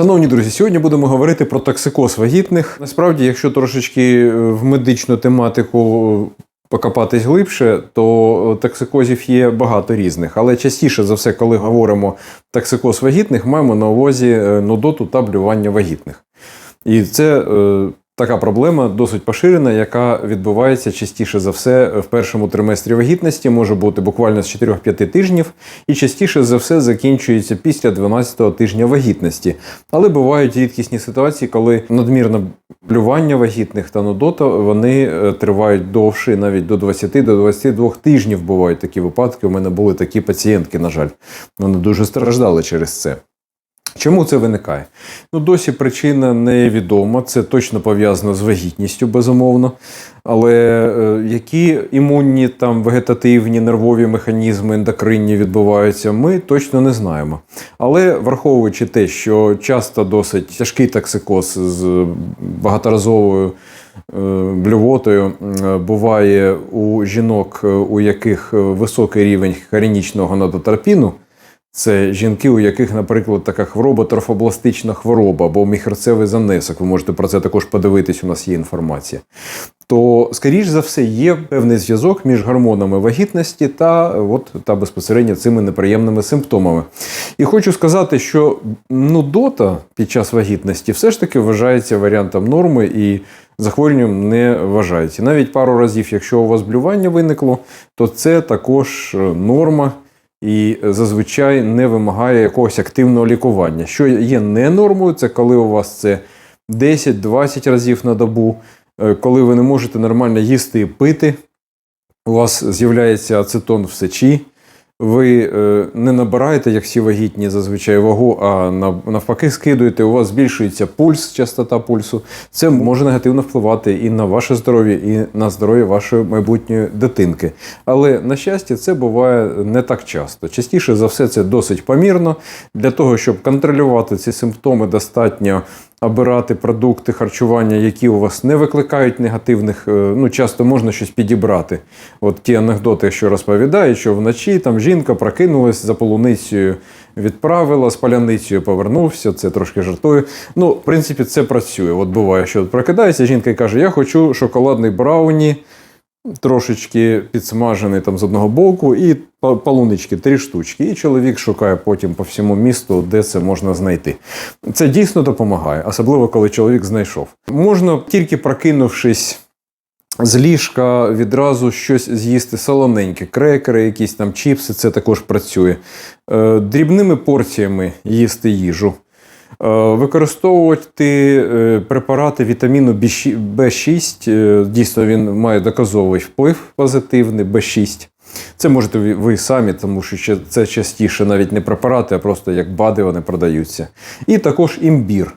Шановні друзі, сьогодні будемо говорити про токсикоз вагітних. Насправді, якщо трошечки е, в медичну тематику покопатись глибше, то токсикозів є багато різних. Але частіше за все, коли говоримо токсикоз вагітних, маємо на увазі е, нудоту та блювання вагітних. І це е, така проблема досить поширена, яка відбувається частіше за все в першому триместрі вагітності, може бути буквально з 4-5 тижнів, і частіше за все закінчується після 12-го тижня вагітності. Але бувають рідкісні ситуації, коли надмірне блювання вагітних та нудота вони е, тривають довше, навіть до 20 до 22 тижнів бувають такі випадки. У мене були такі пацієнтки, на жаль, вони дуже страждали через це. Чому це виникає? Ну, досі причина невідома, це точно пов'язано з вагітністю, безумовно. Але е, які імунні, там, вегетативні, нервові механізми, ендокринні відбуваються, ми точно не знаємо. Але враховуючи те, що часто досить тяжкий токсикоз з багаторазовою е, блювотою буває у жінок, е, у яких високий рівень хронічного надотропіну, це жінки, у яких, наприклад, така хвороба трофобластична хвороба або міхерцевий занесок. Ви можете про це також подивитись, у нас є інформація. То, скоріш за все, є певний зв'язок між гормонами вагітності та от, та безпосередньо цими неприємними симптомами. І хочу сказати, що нудота під час вагітності все ж таки вважається варіантом норми і захворюванням не вважається. Навіть пару разів, якщо у вас блювання виникло, то це також норма і зазвичай не вимагає якогось активного лікування. Що є не нормою, це коли у вас це 10-20 разів на добу, е, коли ви не можете нормально їсти і пити, у вас з'являється ацетон в сечі. Ви е, не набираєте, як всі вагітні, зазвичай вагу, а навпаки, скидуєте, у вас збільшується пульс, частота пульсу. Це може негативно впливати і на ваше здоров'я, і на здоров'я вашої майбутньої дитинки. Але, на щастя, це буває не так часто. Частіше за все, це досить помірно. Для того, щоб контролювати ці симптоми, достатньо обирати продукти харчування, які у вас не викликають негативних. е, Ну, часто можна щось підібрати. От ті анекдоти, що розповідають, що вночі там жінка прокинулась за полуницею, відправила з паляницею, повернувся. Це трошки жартую. Ну, в принципі, це працює. От буває, що прокидається жінка і каже: Я хочу шоколадний брауні. Трошечки підсмажений там з одного боку, і па- полунички три штучки. І чоловік шукає потім по всьому місту, де це можна знайти. Це дійсно допомагає, особливо коли чоловік знайшов. Можна тільки прокинувшись з ліжка, відразу щось з'їсти солоненьке, крекери, якісь там чіпси, це також працює. Е, Дрібними порціями їсти їжу. Е, Використовувати е, препарати вітаміну В6, е, дійсно він має доказовий вплив позитивний, В6. Це можете ви самі, тому що це частіше навіть не препарати, а просто як БАДи вони продаються. І також імбір.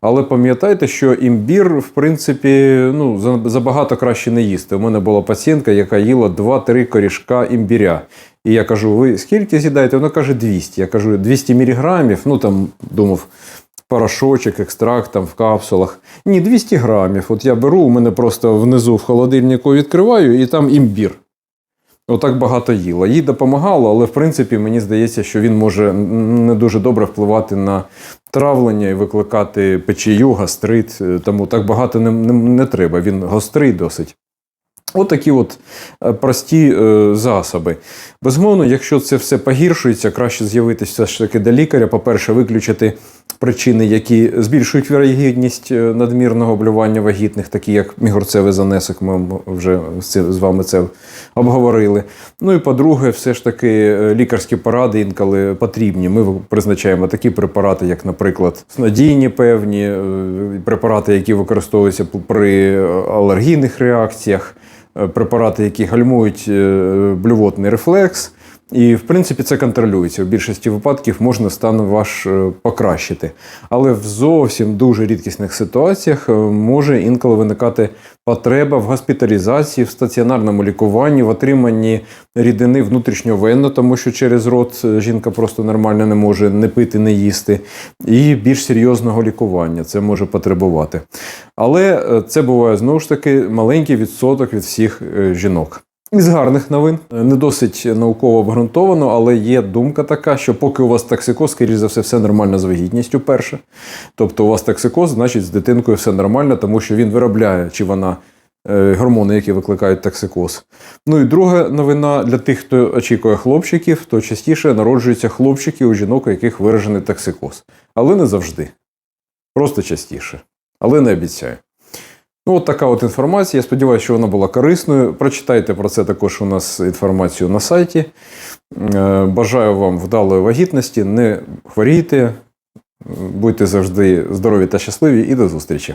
Але пам'ятайте, що імбір, в принципі, ну, забагато краще не їсти. У мене була пацієнтка, яка їла 2-3 корішка імбіря. І я кажу: ви скільки з'їдаєте? Вона каже 200. Я кажу, 200 міліграмів. Ну там думав, порошочок, екстракт там в капсулах. Ні, 200 грамів. От я беру, у мене просто внизу в холодильнику відкриваю, і там імбір. Отак багато їла. Їй допомагало, але в принципі мені здається, що він може не дуже добре впливати на травлення і викликати печію, гастрит. Е, Тому так багато не, не, не треба. Він гострий досить. От такі от е, прості е, засоби. Безумовно, якщо це все погіршується, краще з'явитися ж таки до лікаря. По-перше, виключити причини, які збільшують вірогідність е, надмірного блювання вагітних, такі як мігурцевий занесок. Ми вже з вами це обговорили. Ну і по-друге, все ж таки е, лікарські поради інколи потрібні. Ми призначаємо такі препарати, як, наприклад, снодійні певні препарати, які використовуються при алергійних реакціях препарати, які гальмують е, блювотний рефлекс. І, в принципі, це контролюється. У більшості випадків можна стан ваш е, покращити. Але в зовсім дуже рідкісних ситуаціях е, може інколи виникати потреба в госпіталізації, в стаціонарному лікуванні, в отриманні рідини внутрішньовенно, тому що через рот е, жінка просто нормально не може не пити, не їсти, і більш серйозного лікування це може потребувати. Але це буває знову ж таки маленький відсоток від всіх жінок. Із гарних новин не досить науково обґрунтовано, але є думка така, що поки у вас токсикоз, скоріш за все, все нормально з вагітністю. Перше. Тобто, у вас токсикоз, значить, з дитинкою все нормально, тому що він виробляє чи вона е, гормони, які викликають токсикоз. Ну і друга новина для тих, хто очікує хлопчиків, то частіше народжуються хлопчики у жінок, у яких виражений токсикоз. Але не завжди. Просто частіше. Але не обіцяю. Ну, от така от інформація. Я сподіваюся, що вона була корисною. Прочитайте про це також у нас інформацію на сайті. Е, Бажаю вам вдалої вагітності, не хворійте, будьте завжди здорові та щасливі і до зустрічі!